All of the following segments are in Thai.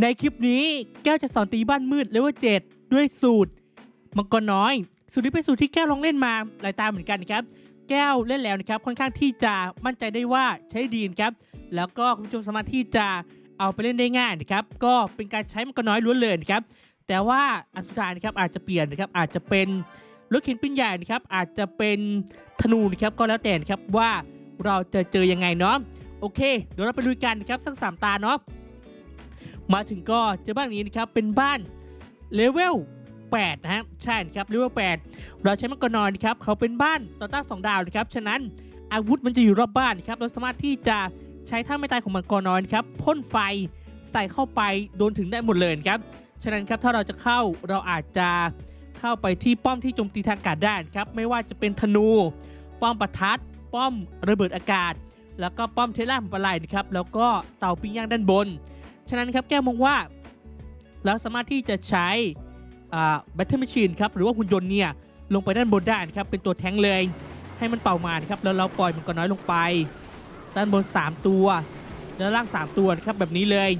ในคลิปนี้แก้วจะสอนตีบ้านมืดเลเวล7ด้วยสูตรมังกรน้อย สูตรนี้เป็นสูตรที่แก้วลองเล่นมาหลายตาเหมือนกันนะครับ แก้วเล่นแล้วนะครับค่อนข้างที่จะมั่นใจได้ว่าใช้ดีนครับ แล้วก็คุณผู้ชมสามารถที่จะเอาไปเล่นได้ง่ายนะครับ ก็เป็นการใช้มังกรน้อยล้วนเลยนะครับ แต่ว่าอันสุดท้ายนะครับอาจจะเปลี่ยนนะครับอาจจะเป็นรถเข็นปืนใหญ่นะครับอาจจะเป็นธนูนะครับก็แล้วแต่นะครับว่าเราจะเจอยังไงเนาะโอเค เดี๋ยวเราไปลุยกันนะครับสักสามตาเนาะ มาถึงก็เจอบ้านนี้นะครับเป็นบ้านเลเวล8นะฮะใช่นะครับเลเวล8เราใช้มังกรนอยนะครับเขาเป็นบ้านต่อต้านสองดาวนะครับฉะนั้นอาวุธมันจะอยู่รอบบ้านนะครับเราสามารถที่จะใช้ท่าไม่ตายของมังกรนอนครับพ่นไฟใส่เข้าไปโดนถึงได้หมดเลยครับฉะนั้นครับถ้าเราจะเข้าเราอาจจะเข้าไปที่ป้อมที่โจมตีทางอากาศได้นครับไม่ว่าจะเป็นธนู ป้อมประทัด ป้อมระเบิดอากาศ แล้วก็ป้อมเทสลาของปลาไหลนะครับแล้วก็เตาปิ้งย่างด้านบน ฉะนั้นครับแก้วมองว่าเราสามารถที่จะใช้แบตเตอร์แมชชีนครับหรือว่าหุ่นยนต์เนี่ยลงไปด้านบนได้นะครับเป็นตัวแทงเลยให้มันเป่ามานะครับแล้วเราปล่อยมันก็น้อยลงไป ด้านบน 3 ตัวแล้วล่าง 3 ตัวนะครับแบบนี้เลย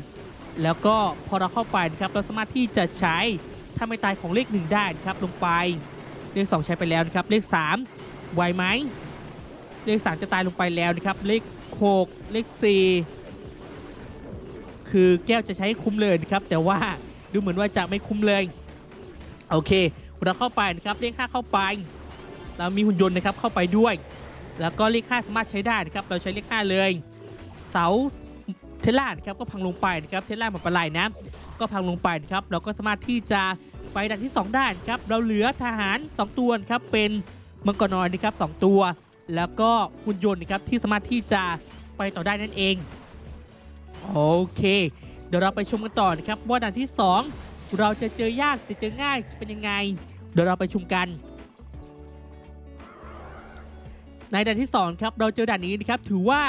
แล้วก็พอเราเข้าไปนะครับเราสามารถที่จะใช้ถ้าไม่ตายของเลข1ได้นะครับลงไปเลข 2 ใช้ไปแล้วนะครับเลข3ไหวไหมเลข 3 จะตายลงไปแล้วนะครับเลข 6 เลข 4 คือแก้วจะใช้คุ้มเลยนะครับ แต่ว่าดูเหมือนว่าจะไม่คุ้มเลย โอเค เราเข้าไปนะครับเลข5เข้าไป เรามีหุ่นยนต์นะครับเข้าไปด้วย แล้วก็เลข5สามารถใช้ได้นะครับ เราใช้เลข5เลย เสาเทสลานะครับก็พังลงไปนะครับเทสลามันปลายนะก็พังลงไปนะครับ เราก็สามารถที่จะไปด่านที่ 2 ด้านครับ เราเหลือทหาร 2 ตัวครับเป็นมังกรน้อยนะครับ2ตัว แล้วก็หุ่นยนต์นะครับที่สามารถที่จะไปต่อได้นั่นเอง โอเค เดี๋ยวเราไปชมกันต่อนะครับว่าด่านที่ 2 เราจะเจอยากจะเจอง่ายจะเป็นยังไง เดี๋ยวเราไปชมกัน ในด่านที่2ครับเราเจอด่านนี้นะครับถือว่า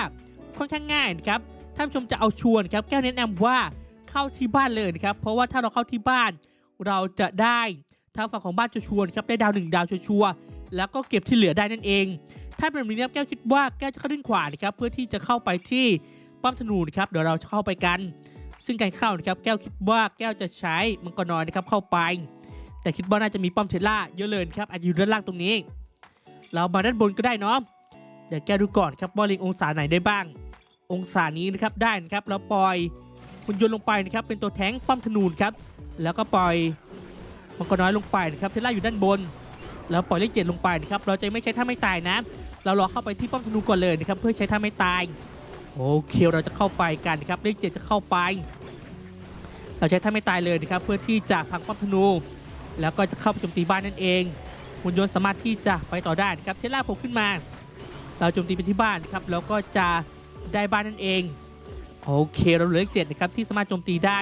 ค่อนข้างง่ายนะครับท่านผู้ชมจะเอาชวนครับแก้วแนะนำว่าเข้าที่บ้านเลยนะครับเพราะว่าถ้าเราเข้าที่บ้าน เราจะได้ทางฝั่งของบ้านจะชวนครับได้ดาวหนึ่งดาวชัวร์แล้วก็เก็บที่เหลือได้นั่นเอง ถ้าเป็นแบบนี้นะครับแก้วคิดว่าแก้วจะเข้าด้านขวานะครับเพื่อที่จะเข้าไปที่ ป้อมธนูนะครับเดี๋ยวเราจะเข้าไปกัน ซึ่งการเข้านะครับแก้วคิดว่าแก้วจะใช้มังกรน้อยนะครับเข้าไป แต่คิดว่าน่าจะมีป้อมเทล่าเยอะเลยครับอาจจะอยู่ด้านล่างตรงนี้ เรามาด้านบนก็ได้เนาะเดี๋ยวแก้วดูก่อนครับว่าเล็งองศาไหนได้บ้าง องศานี้นะครับได้นะครับแล้วปล่อยหุ่นยนต์ลงไปนะครับเป็นตัวแท้งป้อมธนูนครับแล้วก็ปล่อยมังกรน้อยลงไปนะครับเทสลาอยู่ด้านบน แล้วปล่อยเลขเจ็ดลงไปนะครับเราจะไม่ใช้ท่าไม่ตายนะ เรารอเข้าไปที่ป้อมธนูก่อนเลยนะครับเพื่อใช้ท่าไม่ตาย โอเคเราจะเข้าไปกันนะครับเลขเจ็ดจะเข้าไป เราใช้ท่าไม่ตายเลยนะครับเพื่อที่จะพังป้อมธนู แล้วก็จะเข้าไปโจมตีบ้านนั่นเองหุ่นยนต์สามารถที่จะไปต่อได้นะครับเทสลาโผล่ขึ้นมา เราโจมตีไปที่บ้านนะครับแล้วก็จะได้บ้านนั่นเองโอเคเราเหลือเลขเจ็ดนะครับที่สามารถโจมตีได้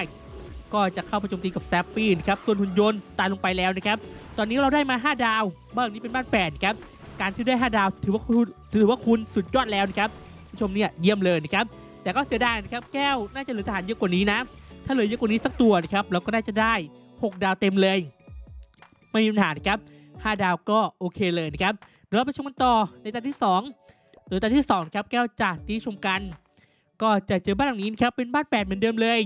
ก็จะเข้าไปโจมตีกับแซปปี้นะครับส่วนหุ่นยนต์ตายลงไปแล้วนะครับตอนนี้เราได้มา 5 ดาว บ้านนี้เป็นบ้าน8ครับการที่ได้ 5 ดาวถือว่าคุณถือว่าคุณสุดยอดแล้วนะครับ ผู้ชมเนี่ยเยี่ยมเลยนะครับแต่ก็เสียดายนะครับแก้วน่าจะเหลือทหารเยอะกว่านี้นะ ถ้าเหลือเยอะกว่านี้สักตัวนะครับเราก็น่าจะได้ 6 ดาวเต็มเลย ไม่มีปัญหานะครับ5ดาวก็โอเคเลยนะครับเดี๋ยวเราไปชมกันต่อในตอนที่ 2 โดยตอนที่2ครับแก้วจากที่ชมกัน ก็จะเจอบ้านหลังนี้นครับเป็นบ้านแปดเหมือนเดิมเลย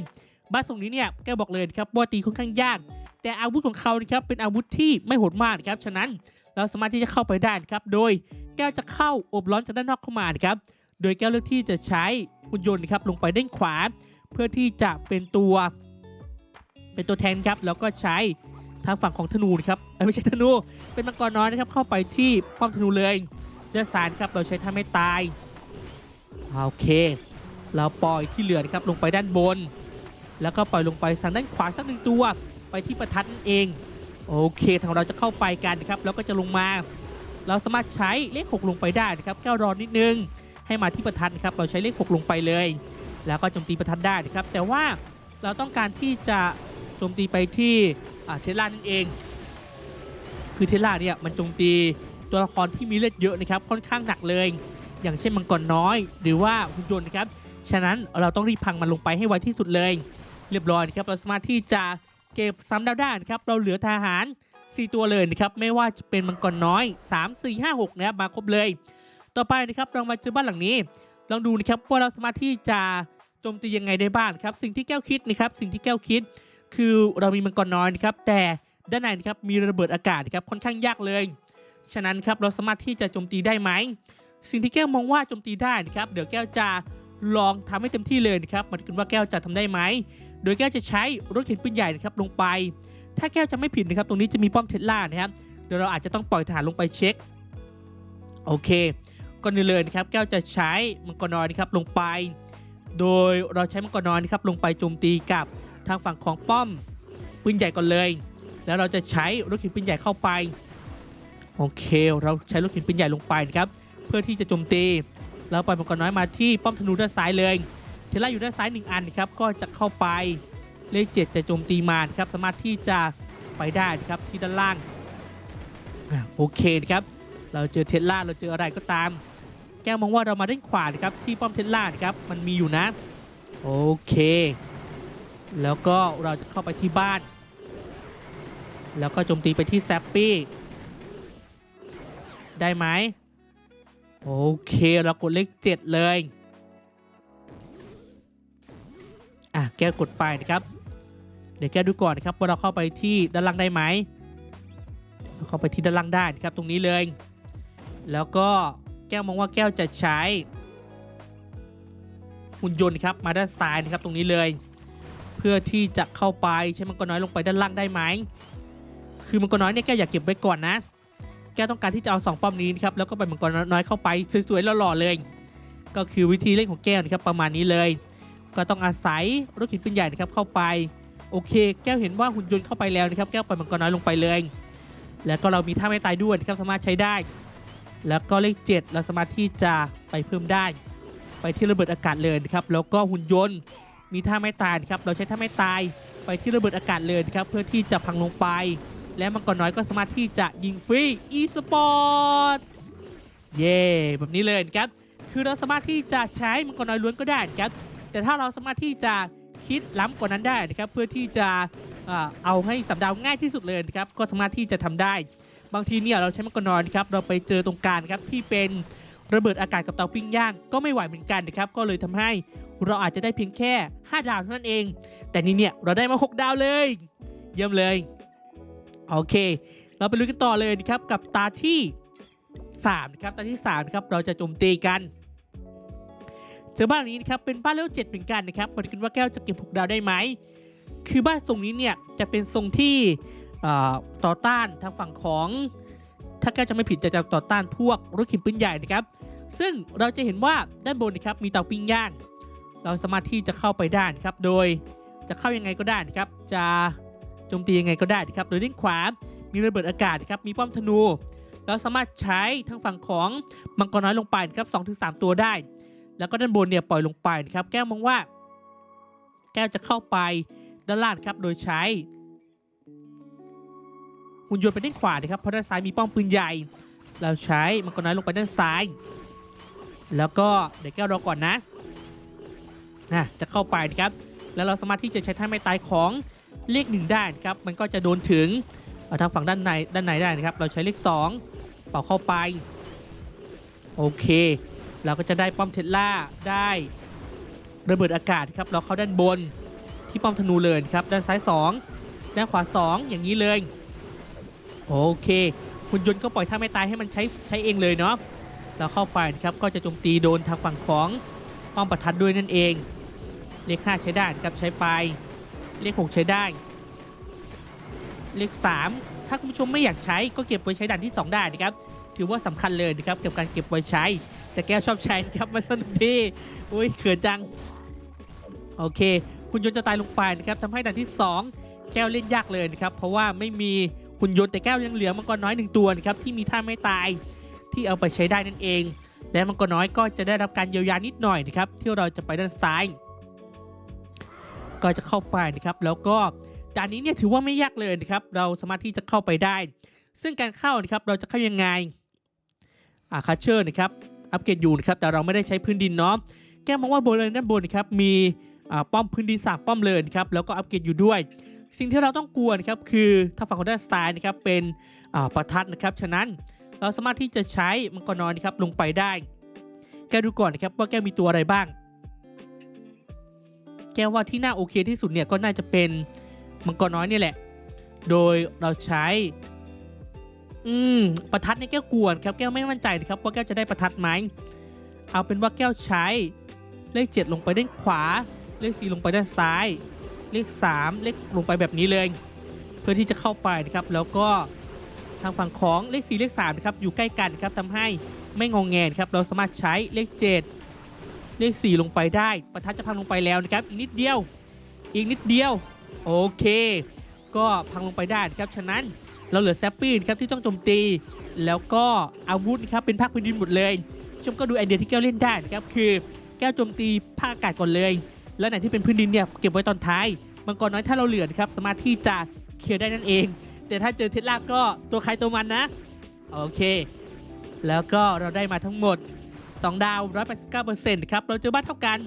บ้านทรงนี้เนี่ยแก้วบอกเลยนะครับว่าตีค่อนข้างยาก แต่อาวุธของเขานะครับเป็นอาวุธที่ไม่โหดมากครับฉะนั้นเราสามารถที่จะเข้าไปได้นะครับโดยแก้วจะเข้าอบร้อนจากด้านนอกเข้ามานะครับ โดยแก้วเลือกที่จะใช้หุ่นยนต์ครับลงไปด้านขวา เพื่อที่จะเป็นตัว เป็นตัวแทนครับแล้วก็ใช้ทางฝั่งของธนูครับไม่ใช่ธนู เป็นมังกรน้อยนะครับเข้าไปที่ป้อมธนูเลยเลือดสารครับเราใช้ท่าไม่ตายโอเค เราปล่อยที่เหลือนะครับลงไปด้านบน แล้วก็ปล่อยลงไปทางด้านขวาสักหนึ่งตัว ไปที่ประทัดนั่นเองโอเคทางเราจะเข้าไปกันนะครับแล้วก็จะลงมา เราสามารถใช้เลข6ลงไปได้นะครับแก้วรอนิดนึง ให้มาที่ประทัดนครับเราใช้เลข 6 ลงไปเลย แล้วก็โจมตีประทัดได้นะครับแต่ว่าเราต้องการที่จะโจมตีไปที่เทสลานั่นเอง คือเทสลาเนี่ยมันโจมตีตัวละครที่มีเลือดเยอะนะครับค่อนข้างหนักเลย อย่างเช่นมังกรน้อย หรือว่าหุ่นยนต์นะครับฉะนั้นเราต้องรีบพังมันลงไปให้ไวที่สุดเลย เรียบร้อยนะครับเราสามารถที่จะเก็บซ้ำดาวได้นะครับเราเหลือทหาร 4 ตัวเลยนะครับไม่ว่าจะเป็นมังกรน้อย 3 4 5 6นะครับมาครบเลย ต่อไปนะครับเรามาเจอบ้านหลังนี้ ลองดูนะครับว่าเราสามารถที่จะโจมตียังไงได้บ้างครับสิ่งที่แก้วคิดนะครับสิ่งที่แก้วคิด คือเรามีมังกรน้อยนะครับแต่ด้านในนะครับมีระเบิดอากาศนะครับค่อนข้างยากเลย ฉะนั้นครับเราสามารถที่จะโจมตีได้ไหมสิ่งที่แก้วมองว่าโจมตีได้นะครับเดี๋ยวแก้วจะลองทำให้เต็มที่เลยนะครับมาดูกันว่าแก้วจะทำได้ไหมโดยแก้วจะใช้รถเข็นปืนใหญ่นะครับลงไป ถ้าแก้วจะไม่ผิดนะครับ ตรงนี้จะมีป้อมเทสลานะครับเดี๋ยวเราอาจจะต้องปล่อยฐานลงไปเช็ค โอเค ก่อนเลยนะครับแก้วจะใช้มังกรน้อยนะครับลงไป โดยเราใช้มังกรน้อยนะครับลงไปโจมตีกับทางฝั่งของป้อมปืนใหญ่ก่อนเลย แล้วเราจะใช้รถเข็นปืนใหญ่เข้าไปโอเคเราใช้รถเข็นปืนใหญ่ลงไปนะครับเพื่อที่จะโจมตีแล้วปล่อยมังกรน้อยมาที่ป้อมธนูด้านซ้ายเลยเทล่าอยู่ด้านซ้ายหนึ่งอันนะครับก็จะเข้าไปเลขเจ็ดจะโจมตีมารครับสามารถที่จะไปได้นะครับที่ด้านล่างโอเคนะครับเราเจอเทสลาเราเจออะไรก็ตาม แก้วมองว่าเรามาด้านขวานครับที่ป้อมเทสลาครับมันมีอยู่นะ โอเค แล้วก็เราจะเข้าไปที่บ้าน แล้วก็โจมตีไปที่แซปปี้ได้ไหมโอเคเรากดเลขเจ็ดเลยอะแก้วกดไปนะครับเดี๋ยวแก้วดูก่อนนะครับว่าเราเข้าไปที่ด้านล่างได้ไหมเราเข้าไปที่ด้านล่างได้นะครับตรงนี้เลย แล้วก็ แก้วมองว่าแก้วจะใช้ หุ่นยนต์ครับมาด้านซ้ายนะครับตรงนี้เลย เพื่อที่จะเข้าไปใช้มังกรน้อยลงไปด้านล่างได้ไหมคือมังกรน้อยเนี่ยแก้วอยากเก็บไว้ก่อนนะ แก้วต้องการที่จะเอาสองป้อมนี้นะครับแล้วก็ไปมังกรน้อยเข้าไปสวยๆหล่อๆเลย ก็คือวิธีเล่นของแก้วนะครับประมาณนี้เลย ก็ต้องอาศัยรถเข็นปืนใหญ่นะครับเข้าไปโอเค แก้วเห็นว่าหุ่นยนต์เข้าไปแล้วนะครับแก้วปล่อยมังกรน้อยลงไปเลย แล้วก็เรามีท่าไม่ตายด้วยนะครับสามารถใช้ได้ แล้วก็เลขเจ็ดเราสามารถที่จะไปเพิ่มได้ ไปที่ระเบิดอากาศเลยนะครับ แล้วก็หุ่นยนต์มีท่าไม่ตายนะครับ เราใช้ท่าไม่ตายไปที่ระเบิดอากาศเลยนะครับ เพื่อที่จะพังลงไป และมังกรน้อยก็สามารถที่จะยิงฟรี e สปอร์ต เย่แบบนี้เลยครับ คือเราสามารถที่จะใช้มังกรน้อยล้วนก็ได้ครับ แต่ถ้าเราสามารถที่จะคิดล้ำกว่านั้นได้นะครับ เพื่อที่จะเอาให้สับดาวง่ายที่สุดเลยนะครับ ก็สามารถที่จะทำได้ บางทีเนี่ยเราใช้มังกรนอนครับเราไปเจอตรงกลางครับที่เป็นระเบิดอากาศกับเตาปิ้งย่างก็ไม่ไหวเหมือนกันนะครับก็เลยทำให้เราอาจจะได้เพียงแค่ 5 ดาวเท่านั้นเอง แต่นี่เนี่ยเราได้มา 6 ดาวเลย เยี่ยมเลยโอเค เราไปลุยกันต่อเลยนะครับกับตาที่3นะครับตาที่3นะครับเราจะโจมตีกันเจอบ้านนี้นะครับเป็นบ้านเลเวลเจ็ดเหมือนกันนะครับมาดูกันว่าแก้วจะเก็บ6ดาวได้ไหมคือบ้านทรงนี้เนี่ยจะเป็นทรงที่ ต่อต้านทางฝั่งของ ถ้าแก้จะไม่ผิดจะจะต่อต้านพวกรถขีปปืนใหญ่นะครับ ซึ่งเราจะเห็นว่าด้านบนนะครับมีเตาปิ้งย่าง เราสามารถที่จะเข้าไปได้ครับ โดยจะเข้ายังไงก็ได้นะครับ จะโจมตียังไงก็ได้นะครับ โดยด้านขวา มีระเบิดอากาศครับ มีป้อมธนู เราสามารถใช้ทางฝั่งของมังกรน้อยลงไปนะครับสองถึงสามตัวได้ แล้วก็ด้านบนเนี่ยปล่อยลงไปนะครับ แก้วมองว่า แก้วจะเข้าไปด้านล่างครับ โดยใช้ หุ่นยนต์ไปด้านขวานะครับเพราะด้านซ้ายมีป้อมปืนใหญ่ เราใช้มังกรน้อยลงไปด้านซ้าย แล้วก็เดี๋ยวแก้วรอก่อนนะอะจะเข้าไปนะครับ แล้วเราสามารถที่จะใช้ท่าไม่ตายของเลขหนึ่งได้นะครับมันก็จะโดนถึงเอ่อทางฝั่งด้านในด้านในได้นะครับ เราใช้เลขสองเป่าเข้าไปโอเคเราก็จะได้ป้อมเทสลาได้ระเบิดอากาศครับเราเข้าด้านบนที่ป้อมธนูเลยครับด้านซ้าย 2 ด้านขวา 2 อย่างนี้เลย โอเคหุ่นยนต์ก็ปล่อยท่าไม่ตายให้มันใช้ใช้เองเลยเนาะเราเข้าไปนะครับก็จะโจมตีโดนทางฝั่งของป้อมประทัดด้วยนั่นเอง เลข5ใช้ได้ครับใช้ไปเลข6ใช้ได้ เลข3ถ้าคุณผู้ชมไม่อยากใช้ก็เก็บไว้ใช้ด่านที่2ได้นะครับถือว่าสำคัญเลยนะครับกับการเก็บไว้ใช้ แต่แก้วชอบใช้นะครับมันสนุกดีอุ้ยเขินจังโอเค คุณยนต์จะตายลงไปนะครับทำให้ด่านที่ 2 แก้วเล่นยากเลยนะครับเพราะว่าไม่มี คุณยนต์แต่แก้วยังเหลือมังกรน้อยหนึ่งตัวนะครับที่มีท่าไม่ตายที่เอาไปใช้ได้นั่นเอง และมังกรน้อยก็จะได้รับการเยียวยานิดหน่อยนะครับที่เราจะไปด้านซ้าย ก็จะเข้าไปนะครับแล้วก็ด่านนี้เนี่ยถือว่าไม่ยากเลยนะครับเราสามารถที่จะเข้าไปได้ ซึ่งการเข้านะครับเราจะเข้ายังไงอาคัชเชอร์นะครับอัปเกรดอยู่นะครับแต่เราไม่ได้ใช้พื้นดินเนาะแก้มองว่าบริเวณด้านบนนะครับมีป้อมพื้นดินสามป้อมเลยนะครับแล้วก็อัปเกรดอยู่ด้วย สิ่งที่เราต้องกลัวนะครับคือถ้าฝั่งของด้านซ้ายนะครับเป็นประทัดนะครับฉะนั้นเราสามารถที่จะใช้มังกรน้อยนะครับลงไปได้ แกดูก่อนนะครับว่าแกมีตัวอะไรบ้าง แก้วว่าที่น่าโอเคที่สุดเนี่ยก็น่าจะเป็นมังกรน้อยเนี่ยแหละ โดยเราใช้อืมประทัดในแก้วกวนครับแก้วไม่มั่นใจนะครับว่าแก้วจะได้ประทัดไหมเอาเป็นว่าแก้วใช้เลข 7 ลงไปด้านขวา เลข 4 ลงไปด้านซ้าย เลข 3 เลขลงไปแบบนี้เลย เพื่อที่จะเข้าไปนะครับแล้วก็ทางฝั่งของเลข 4 เลข3นะครับอยู่ใกล้กันครับทำให้ไม่งงแงนครับเราสามารถใช้เลข 7 เลข 4 ลงไปได้ประทัดจะพังลงไปแล้วนะครับอีกนิดเดียวอีกนิดเดียวโอเค ก็พังลงไปได้ครับฉะนั้นเราเหลือแซปปี้ครับที่ต้องโจมตี แล้วก็อาวุธครับเป็นภาคพื้นดินหมดเลยชมก็ดูไอเดียที่แก้วเล่นได้นะครับคือแก้วโจมตีภาคอากาศก่อนเลย แล้วไหนที่เป็นพื้นดินเนี่ยเก็บไว้ตอนท้ายมังกรน้อยถ้าเราเหลือนครับสามารถที่จะเคลียร์ได้นั่นเอง แต่ถ้าเจอเทสลาก็ตัวใครตัวมันนะ โอเค แล้วก็เราได้มาทั้งหมด 2 ดาว 189%ครับเราเจอบ้านเท่ากัน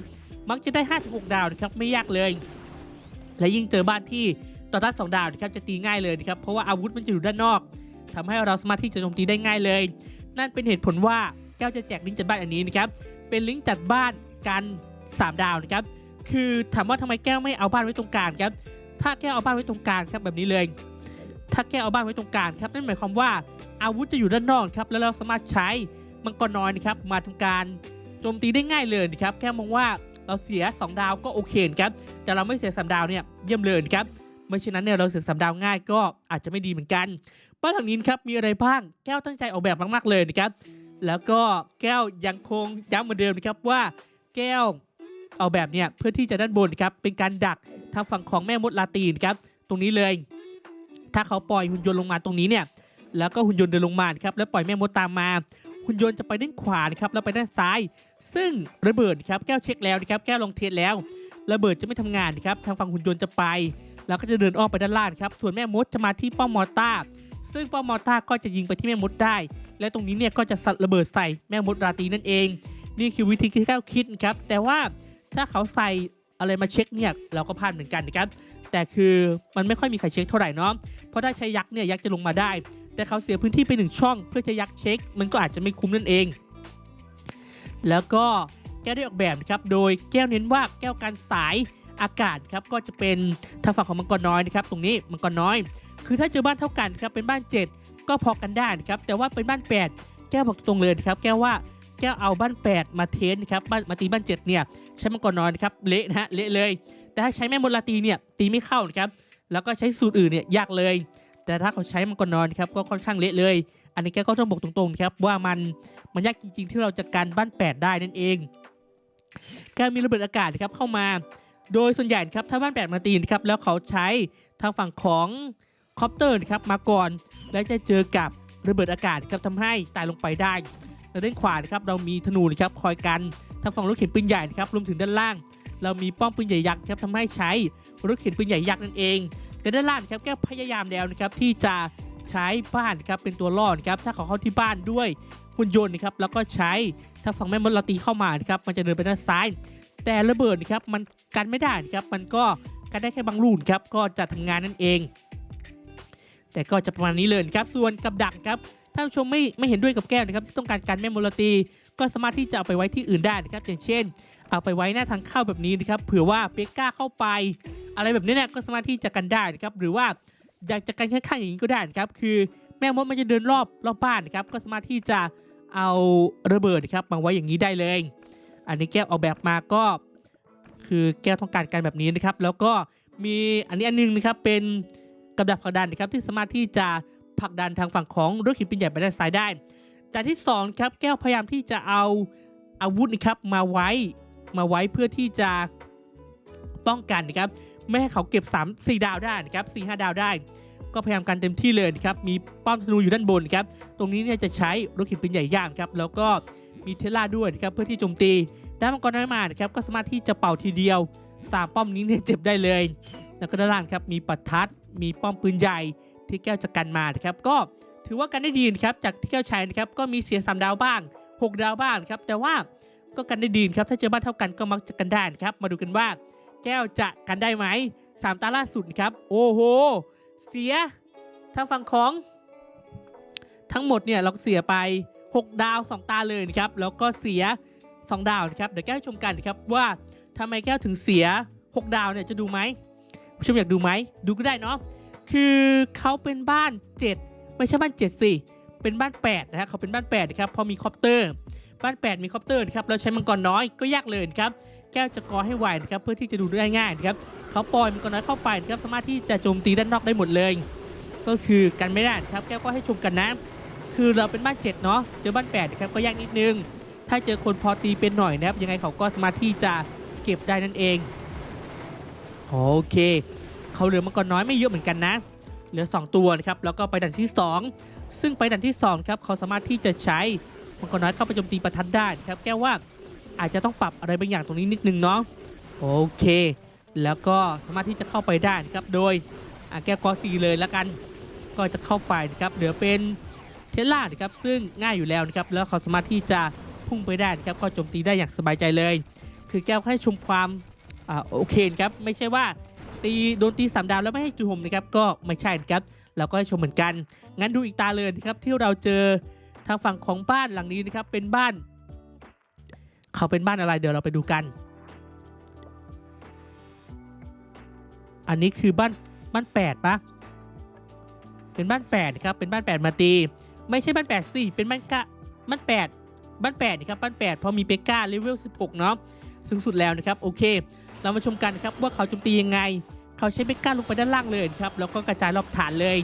มักจะได้ 56 ดาวนะครับไม่ยากเลย และยิ่งเจอบ้านที่ต่อต้าน2ดาวนะครับจะตีง่ายเลยนะครับเพราะว่าอาวุธมันจะอยู่ด้านนอกทำให้เราสามารถที่จะโจมตีได้ง่ายเลย นั่นเป็นเหตุผลว่าแก้วจะแจกลิงก์จัดบ้านอันนี้นะครับเป็นลิงก์จัดบ้านกัน 3 ดาวนะครับ คือถามว่าทำไมแก้วไม่เอาบ้านไว้ตรงกลางครับ ถ้าแก้วเอาบ้านไว้ตรงกลางครับแบบนี้เลย ถ้าแก้วเอาบ้านไว้ตรงกลางครับนั่นหมายความว่าอาวุธจะอยู่ด้านนอกครับแล้วเราสามารถใช้มังกรน้อยนะครับมาทำการโจมตีได้ง่ายเลยนะครับแค่มองว่าเราเสีย 2 ดาวก็โอเคครับแต่เราไม่เสีย3ดาวเนี่ยเยี่ยมเลยครับไม่เช่นนั้นเนี่ยเราเสีย3ดาวง่ายก็อาจจะไม่ดีเหมือนกันบ้านหลังนี้ครับมีอะไรบ้างแก้วตั้งใจออกแบบมาก ๆเลยนะครับแล้วก็แก้วยังคงย้ำเหมือนเดิมนะครับว่าแก้ว เอาแบบเนี่ยเพื่อที่จะด้านบนครับเป็นการดักทางฝั่งของแม่มดลาตีนครับตรงนี้เลย ถ้าเขาปล่อยหุ่นยนต์ลงมาตรงนี้เนี่ยแล้วก็หุ่นยนต์เดินลงมาครับแล้วปล่อยแม่มดตามมา หุ่นยนต์จะไปด้านขวานครับแล้วไปด้านซ้าย ซึ่งระเบิดครับแก้วเช็คแล้วนะครับแก้วลองเทสแล้ว ระเบิดจะไม่ทำงานนะครับทางฝั่งหุ่นยนต์จะไป แล้วก็จะเดินอ้อมไปด้านล่างครับส่วนแม่มดจะมาที่ป้อมมอร์ต้าซึ่งป้อมมอร์ต้าก็จะยิงไปที่แม่มดได้ และตรงนี้เนี่ยก็จะสัตว์ระเบิดใส่แม่มดราตีนั่นเอง นี่คือวิธีที่แก้วคิดครับแต่ว่า ถ้าเขาใส่อะไรมาเช็คเนี่ยเราก็พลาดเหมือนกันนะครับแต่คือมันไม่ค่อยมีใครเช็คเท่าไหร่เนาะเพราะถ้าใช้ยักษ์เนี่ยยักษ์จะลงมาได้ แต่เขาเสียพื้นที่ไปหนึ่งช่อง เพื่อจะยักษ์เช็ค มันก็อาจจะไม่คุ้มนั่นเอง แล้วก็แก้วได้ออกแบบนะครับโดยแก้วเน้นว่าแก้วการสายอากาศครับก็จะเป็นทางฝั่งของมังกรน้อยนะครับตรงนี้มังกรน้อย คือถ้าเจอบ้านเท่ากันครับเป็นบ้าน 7 ก็พอกันได้นะครับแต่ว่าเป็นบ้าน 8 แก้วบอกตรงเลยนะครับแก้วว่า แก้วเอาบ้าน 8 มาเทสนครับบ้านมาตีบ้าน7เนี่ยใช้มังกรน้อยนะครับเละนะฮะเละเลย แต่ถ้าใช้แม่มดลาตีเนี่ยตีไม่เข้านะครับแล้วก็ใช้สูตรอื่นเนี่ยยากเลย แต่ถ้าเขาใช้มังกรนอนครับก็ค่อนข้างเละเลย อันนี้แก้วก็ต้องบอกตรงๆครับว่ามันมันยากจริง ๆ ที่เราจะกันบ้าน 8 ได้นั่นเองการมีระเบิดอากาศครับเข้ามา โดยส่วนใหญ่ครับถ้าบ้าน 8 มาตีนะครับแล้วเขาใช้ทางฝั่งของคอปเตอร์นะครับมาก่อน แล้วจะเจอกับระเบิดอากาศครับทำให้ตายลงไปได้ แล้วด้านขวานะครับเรามีธนูนะครับคอยกันทางฝั่งรถเข็นปืนใหญ่นะครับรวมถึงด้านล่าง เรามีป้อมปืนใหญ่ยักษ์ครับทำให้ใช้รถเข็นปืนใหญ่ยักษ์นั่นเองแต่ด้านล่างครับแก้พยายามแล้วนะครับที่จะใช้บ้านครับเป็นตัวล่อนะครับถ้าเขาเข้าที่บ้านด้วยหุ่นยนต์นะครับแล้วก็ใช้ถ้าฝั่งแม่มดลาตีเข้ามานะครับมันจะเดินไปด้านซ้าย แต่ระเบิดนะครับมันกันไม่ได้นะครับมันก็กันได้แค่บางลูกครับก็จะทำงานนั่นเอง แต่ก็จะประมาณนี้เลยครับส่วนกับดักครับ ถ้าผู้ชมไม่ไม่เห็นด้วยกับแก้วนะครับที่ต้องการกันแม่มลตี ก็สามารถที่จะเอาไปไว้ที่อื่นได้นะครับอย่างเช่น เอาไปไว้หน้าทางเข้าแบบนี้นะครับเผื่อว่าเปก้าเข้าไป อะไรแบบนี้เนี่ยก็สามารถที่จะกันได้นะครับหรือว่าอยากจะกันข้างๆอย่างนี้ก็ได้นะครับคือแม่มดมันจะเดินรอบรอบบ้านนะครับก็สามารถที่จะเอาระเบิดนะครับมาไว้อย่างนี้ได้เลย อันนี้แก้วเอาแบบมาก็คือแก้วต้องการกันแบบนี้นะครับ แล้วก็มีอันนี้อันนึงนะครับเป็นกับดักผลักดันนะครับที่สามารถที่จะ ผลักดันทางฝั่งของรถข็นปืนใหญ่ไปด้านซ้ายได้แต่ที่สองครับแก้วพยายามที่จะเอาอาวุธนะครับมาไว้มาไว้เพื่อที่จะป้องกันนะครับไม่ให้เขาเก็บ 3 4 ดาวได้นะครับ4 5 ดาวได้ ก็พยายามกันเต็มที่เลยนะครับมีป้อมธนูอยู่ด้านบนครับตรงนี้เนี่ยจะใช้รถข็นปืนใหญ่ย่างครับแล้วก็มีเทสลาด้วยนะครับเพื่อที่โจมตีด้านมังกรน้อยมานะครับก็สามารถที่จะเป่าทีเดียว 3 ป้อมนี้เนี่ยเจ็บได้เลย แล้วก็ด้านล่างครับมีปัดทัดมีป้อมปืนใหญ่ ที่แก้วจะกันมานะครับก็ถือว่ากันได้ดีนะครับจากที่แก้วใช้นะครับก็มีเสีย 3 ดาวบ้าง 6 ดาวบ้างครับแต่ว่าก็กันได้ดีนะครับถ้าเจอบ้านเท่ากันก็มักจะกันได้นะครับมาดูกันว่า แก้วจะกันได้ไหมสามตาล่าสุดครับโอ้โหเสียทางฝั่งของทั้งหมดเนี่ยเราเสียไป 6 ดาว 2 ตาเลยนะครับแล้วก็เสีย 2 ดาวนะครับเดี๋ยวแก้วชมกันนะครับว่าทำไมแก้วถึงเสีย 6 ดาวเนี่ยจะดูไหมผู้ชมอยากดูไหมดูก็ได้เนาะ คือเขาเป็นบ้าน 7 ไม่ใช่บ้าน7สิเป็นบ้าน8นะฮะเขาเป็นบ้าน8นะครับพอมีคอปเตอร์ บ้าน 8 มีคอปเตอร์นะครับแล้วใช้มังกรน้อยก็ยากเลยครับแก้วจะกอให้ไวนะครับเพื่อที่จะดูได้ง่ายนะครับเขาปล่อยมังกรน้อยเข้าไปนะครับสามารถที่จะโจมตีด้านนอกได้หมดเลย ก็คือกันไม่ได้ครับแก้วก็ให้ชมกันนะคือเราเป็นบ้าน7เนาะเจอบ้าน8นะครับก็ยากนิดนึง ถ้าเจอคนพอตีเป็นหน่อยนะครับยังไงเขาก็สามารถที่จะเก็บได้นั่นเองโอเค เขาเหลือมังกรน้อยไม่เยอะเหมือนกันนะ เหลือ 2 ตัวนะครับแล้วก็ไปด่านที่ 2 ซึ่งไปด่านที่2ครับเขาสามารถที่จะใช้มังกรน้อยเข้าไปโจมตีประทัดได้ครับแก้ว่าอาจจะต้องปรับอะไรบางอย่างตรงนี้นิดนึงเนาะโอเค แล้วก็สามารถที่จะเข้าไปได้นะครับโดยแก้วกอซีเลยแล้วกัน ก็จะเข้าไปนะครับเหลือเป็นเทสลานะครับซึ่งง่ายอยู่แล้วนะครับแล้วเขาสามารถที่จะพุ่งไปได้นะครับก็โจมตีได้อย่างสบายใจเลย คือแก้วให้ชมความอ่าโอเคครับไม่ใช่ว่า ตีโดนตีสามดาวแล้วไม่ให้จุ่มนะครับก็ไม่ใช่นะครับเราก็ให้ชมเหมือนกัน งั้นดูอีกตาเลยนะครับที่เราเจอทางฝั่งของบ้านหลังนี้นะครับเป็นบ้าน เขาเป็นบ้านอะไรเดี๋ยวเราไปดูกัน อันนี้คือบ้านบ้านแปดปะเป็นบ้านแปดนะครับเป็นบ้านแปดมาตี ไม่ใช่บ้านแปดสิเป็นบ้านกะบ้านแปดบ้านแปดนะครับบ้านแปดพราะมีเปก้าเลเวล16เนาะ สูงสุดแล้วนะครับโอเค เรามาชมกันครับว่าเขาโจมตียังไง เขาใช้เปก้าลงไปด้านล่างเลยครับแล้วก็กระจายรอบฐานเลย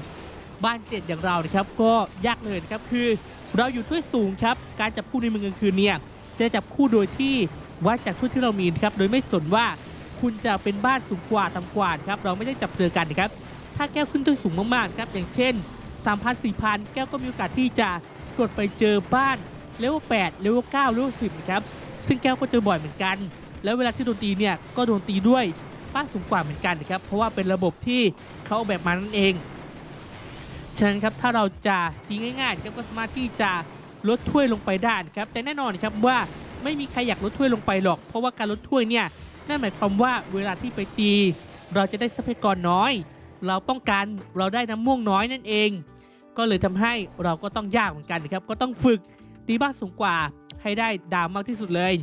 บ้านเจ็ดอย่างเรานะครับก็ยากเลยครับคือ เราอยู่ถ้วยสูงครับการจับคู่ในเมืองกลางคืนเนี่ยจะจับคู่โดยที่วัดจากถ้วยที่เรามีนะครับโดยไม่สนว่าคุณจะเป็นบ้านสูงกว่าต่ำกว่าครับเราไม่ได้จับเจอกันนะครับถ้าแก้วขึ้นถ้วยสูงมากๆครับอย่างเช่น 3,000 4,000 แก้วก็มีโอกาสที่จะกดไปเจอบ้านเลเวล8เลเวล9เลเวล10นะครับ ซึ่งแก้วก็เจอบ่อยเหมือนกัน แล้วเวลาที่โดนตีเนี่ยก็โดนตีด้วยบ้าสูงกว่าเหมือนกันนะครับเพราะว่าเป็นระบบที่เขาออกแบบมานั่นเองฉะนั้นครับถ้าเราจะตีง่ายๆครับก็สามารถที่จะลดถ้วยลงไปได้ครับแต่แน่นอนครับว่าไม่มีใครอยากลดถ้วยลงไปหรอก เพราะว่าการลดถ้วยเนี่ยนั่นหมายความว่าเวลาที่ไปตี เราจะได้ทรัพยากรน้อย เราป้องกันเราได้น้ำม่วงน้อยนั่นเอง ก็เลยทำให้เราก็ต้องยากเหมือนกันนะครับก็ต้องฝึกตีบ้านสูงกว่า ให้ได้ดาวมากที่สุดเลย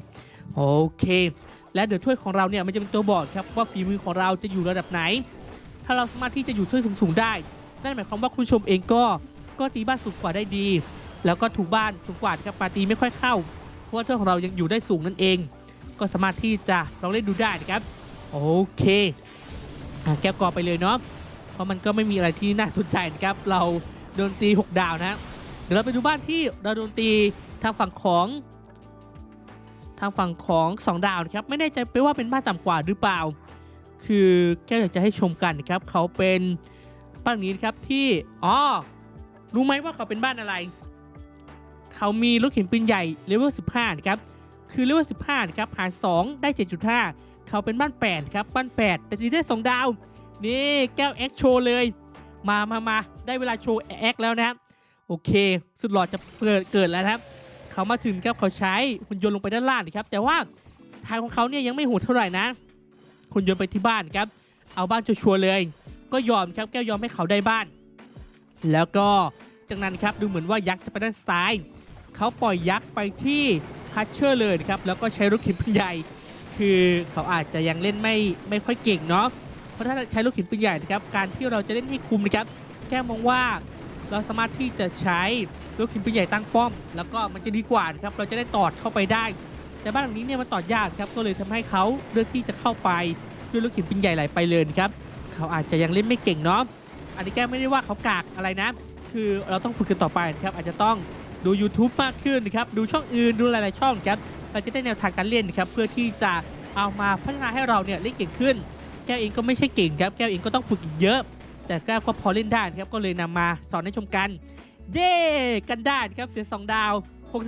โอเค และเดี๋ยวถ้วยของเราเนี่ยมันจะเป็นตัวบอกครับว่าฝีมือของเราจะอยู่ระดับไหน ถ้าเราสามารถที่จะอยู่ถ้วยสูงๆได้ นั่นหมายความว่าคุณชมเองก็ก็ตีบ้านสูงกว่าได้ดี แล้วก็ถูกบ้านสูงกว่าครับปาตีไม่ค่อยเข้า เพราะว่าถ้วยของเรายังอยู่ได้สูงนั่นเอง ก็สามารถที่จะลองเล่นดูได้นะครับโอเคแก้วกอไปเลยเนาะเพราะมันก็ไม่มีอะไรที่น่าสนใจนะครับเราโดนตี 6 ดาวนะเดี๋ยวเราไปดูบ้านที่เราโดนตีทางฝั่งของ ทางฝั่งของ 2 ดาวนะครับไม่แน่ใจไปว่าเป็นบ้านต่ำกว่าหรือเปล่า คือแก้วอยากจะให้ชมกันนะครับเขาเป็นบ้านนี้นะครับที่อ๋อรู้ไหมว่าเขาเป็นบ้านอะไร เขามีรถเข็นปืนใหญ่เลเวล15นะครับคือเลเวล15นะครับหาร2ได้ 7.5 เขาเป็นบ้าน8ครับบ้าน 8 แต่ตีได้ 2 ดาว นี่แก้วแอคโชว์เลย มามามาได้เวลาโชว์แอคแล้วนะครับโอเค สุดหล่อจะเกิดเกิดแล้วครับ เขามาถึงครับเขาใช้หุ่นยนต์ลงไปด้านล่างนะครับแต่ว่าทางของเขาเนี่ยยังไม่โหดเท่าไหร่นะหุ่นยนต์ไปที่บ้านครับ เอาบ้านชัวร์เลย ก็ยอมครับแก้วยอมให้เขาได้บ้าน แล้วก็จากนั้นครับดูเหมือนว่ายักษ์จะไปด้านซ้ายเขาปล่อยยักษ์ไปที่คัชเชอร์เลยครับแล้วก็ใช้รถเข็นปืนใหญ่ คือเขาอาจจะยังเล่นไม่ไม่ค่อยเก่งเนาะเพราะถ้าใช้ลูกหินปืนใหญ่นะครับการที่เราจะเล่นให้คุมนะครับแก้มองว่าเราสามารถที่จะใช้ ลูกหินปืนใหญ่ตั้งป้อม แล้วก็มันจะดีกว่านะครับเราจะได้ตอดเข้าไปได้ แต่บ้านหลังนี้เนี่ยมันตอดยากครับก็เลยทำให้เขาเลือกที่จะเข้าไปด้วยลูกหินปืนใหญ่ไหลไปเลยครับเขาอาจจะยังเล่นไม่เก่งเนาะอันนี้แก้ไม่ได้ว่าเขากากอะไรนะ คือเราต้องฝึกกันต่อไปนะครับอาจจะต้องดู YouTube มากขึ้นนะครับดูช่องอื่นดูหลาย ๆ ช่องครับเราจะได้แนวทางการเล่นนะครับเพื่อที่จะเอามาพัฒนาให้เราเนี่ยเล่นเก่งขึ้น แก้วเองก็ไม่ใช่เก่งครับแก้วเองก็ต้องฝึกอีกเยอะ แต่แก้วก็พอเล่นได้นะครับก็เลยนำมาสอนให้ชมกัน เย้กันได้นครับเสีย 2 ดาว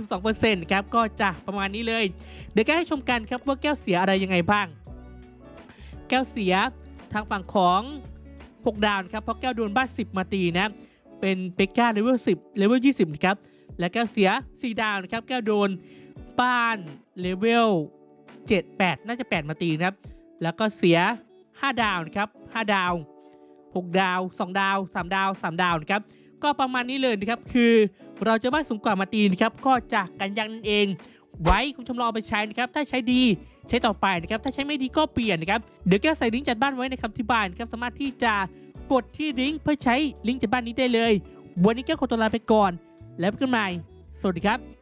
62%ครับก็จะประมาณนี้เลย เดี๋ยวก้ให้ชมกันครับว่าแก้วเสียอะไรยังไงบ้าง แก้วเสียทางฝั่งของ 6 ดาวครับเพราะแก้วโดนบ้าน10 มาตีนะเป็นเปก้าเลเวล10เลเวล20ครับและแก้วเสีย 4 ดาวนะครับแก้วโดนบ้านเลเวล7 8 น่าจะ 8 มาตีนะครับ แล้วก็เสีย 5 ดาวนะครับ 5 ดาว 6 ดาว 2 ดาว 3 ดาว 3 ดาวนะครับ ก็ประมาณนี้เลยนะครับ คือเราจะบ้านสูงกว่ามาตีนะครับ ก็จากกันยังนั่นเอง ไว้คุณชมลองเอาไปใช้นะครับ ถ้าใช้ดีใช้ต่อไปนะครับ ถ้าใช้ไม่ดีก็เปลี่ยนนะครับ เดี๋ยวแก้วใส่ลิงก์จัดบ้านไว้ในคำที่บ้านครับ สามารถที่จะกดที่ลิงก์เพื่อใช้ลิงก์จัดบ้านนี้ได้เลย วันนี้แก้วขอตัวลาไปก่อน แล้วพบกันใหม่ สวัสดีครับ